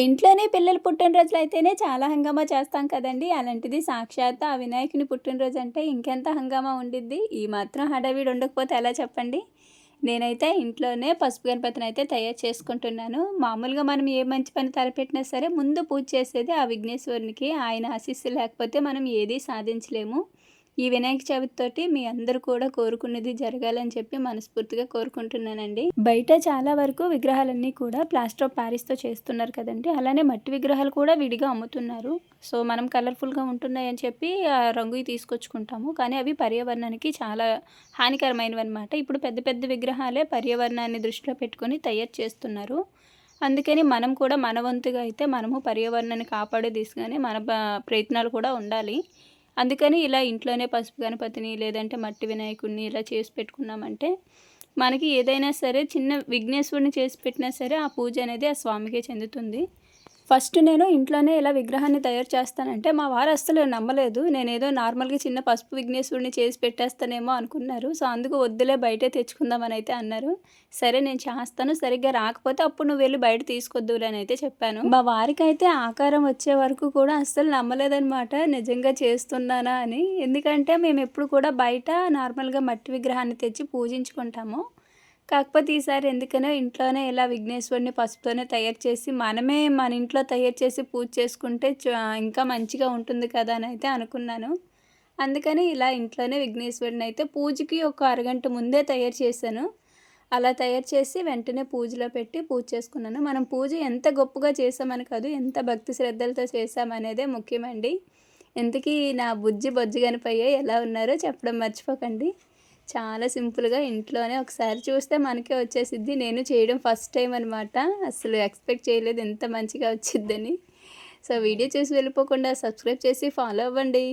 ఇంట్లోనే పిల్లల పుట్టినరోజులు అయితేనే చాలా హంగామా చేస్తాం కదండి. అలాంటిది సాక్షాత్ ఆ వినాయకుని పుట్టినరోజు అంటే ఇంకెంత హంగామా ఉండిద్ది. ఈ మాత్రం హడావిడి ఉండకపోతే ఎలా చెప్పండి? నేనైతే ఇంట్లోనే పసుపు గణపతిని అయితే తయారు చేసుకుంటున్నాను. మామూలుగా మనం ఏ మంచి పని తలపెట్టినా సరే ముందు పూజ చేసేది ఆ విఘ్నేశ్వరునికి ఆయన ఆశీస్సు లేకపోతే మనం ఏదీ సాధించలేము. ఈ వినాయక చవితితోటి మీ అందరూ కూడా కోరుకున్నది జరగాలని చెప్పి మనస్ఫూర్తిగా కోరుకుంటున్నానండి. బయట చాలా వరకు విగ్రహాలన్నీ కూడా ప్లాస్టర్ ఆఫ్ ప్యారిస్తో చేస్తున్నారు కదండి. అలానే మట్టి విగ్రహాలు కూడా విడిగా అమ్ముతున్నారు. సో మనం కలర్ఫుల్గా ఉంటున్నాయని చెప్పి ఆ రంగు తీసుకొచ్చుకుంటాము. కానీ అవి పర్యావరణానికి చాలా హానికరమైనవి అనమాట ఇప్పుడు పెద్ద పెద్ద విగ్రహాలే పర్యావరణాన్ని దృష్టిలో పెట్టుకొని తయారు చేస్తున్నారు. అందుకని మనం కూడా మన వంతుగా అయితే మనము పర్యావరణాన్ని కాపాడే దిశగానే మన ప్రయత్నాలు కూడా ఉండాలి. అందుకని ఇలా ఇంట్లోనే పసుపు గణపతిని లేదంటే మట్టి వినాయకుడిని ఇలా చేసి పెట్టుకున్నామంటే మనకి ఏదైనా సరే చిన్న విఘ్నేశ్వరుని చేసి పెట్టినా సరే ఆ పూజ అనేది ఆ స్వామికే చెందుతుంది. ఫస్ట్ నేను ఇంట్లోనే ఇలా విగ్రహాన్ని తయారు చేస్తానంటే మా వారు అస్సలు నమ్మలేదు. నేను ఏదో నార్మల్గా చిన్న పసుపు విఘ్నేశ్వరుని చేసి పెట్టేస్తానేమో అనుకున్నారు. సో అందుకు వద్దులే బయటే తెచ్చుకుందామని అయితే అన్నారు. సరే నేను చేస్తాను. సరిగ్గా రాకపోతే అప్పుడు నువ్వు వెళ్ళి బయట తీసుకొద్దులే అని అయితే చెప్పాను. మా వారికి అయితే ఆకారం వచ్చే వరకు కూడా అస్సలు నమ్మలేదనమాట నిజంగా చేస్తున్నానా అని. ఎందుకంటే మేము ఎప్పుడు కూడా బయట నార్మల్గా మట్టి విగ్రహాన్ని తెచ్చి పూజించుకుంటాము. కాకపోతే ఈసారి ఎందుకనో ఇంట్లోనే ఇలా విఘ్నేశ్వరుని పసుపుతోనే తయారు చేసి మనమే మన ఇంట్లో తయారు చేసి పూజ చేసుకుంటే ఇంకా మంచిగా ఉంటుంది కదా అని అయితే అనుకున్నాను. అందుకని ఇలా ఇంట్లోనే విఘ్నేశ్వరుని అయితే పూజకి ఒక అరగంట ముందే తయారు చేశాను. అలా తయారు చేసి వెంటనే పూజలో పెట్టి పూజ చేసుకున్నాను. మనం పూజ ఎంత గొప్పగా చేసామని కాదు ఎంత భక్తి శ్రద్ధలతో చేసామనేదే ముఖ్యమండి. ఇంతకీ నా బుజ్జి బొజ్జి కనిపోయాయి ఎలా ఉన్నారో చెప్పడం మర్చిపోకండి. చాలా సింపుల్గా ఇంట్లోనే ఒకసారి చూస్తే మనకే వచ్చేసిద్ది. నేను చేయడం ఫస్ట్ టైం అనమాట అసలు ఎక్స్పెక్ట్ చేయలేదు ఎంత మంచిగా వచ్చిద్దని. సో వీడియో చూసి వెళ్ళిపోకుండా సబ్స్క్రైబ్ చేసి ఫాలో అవ్వండి.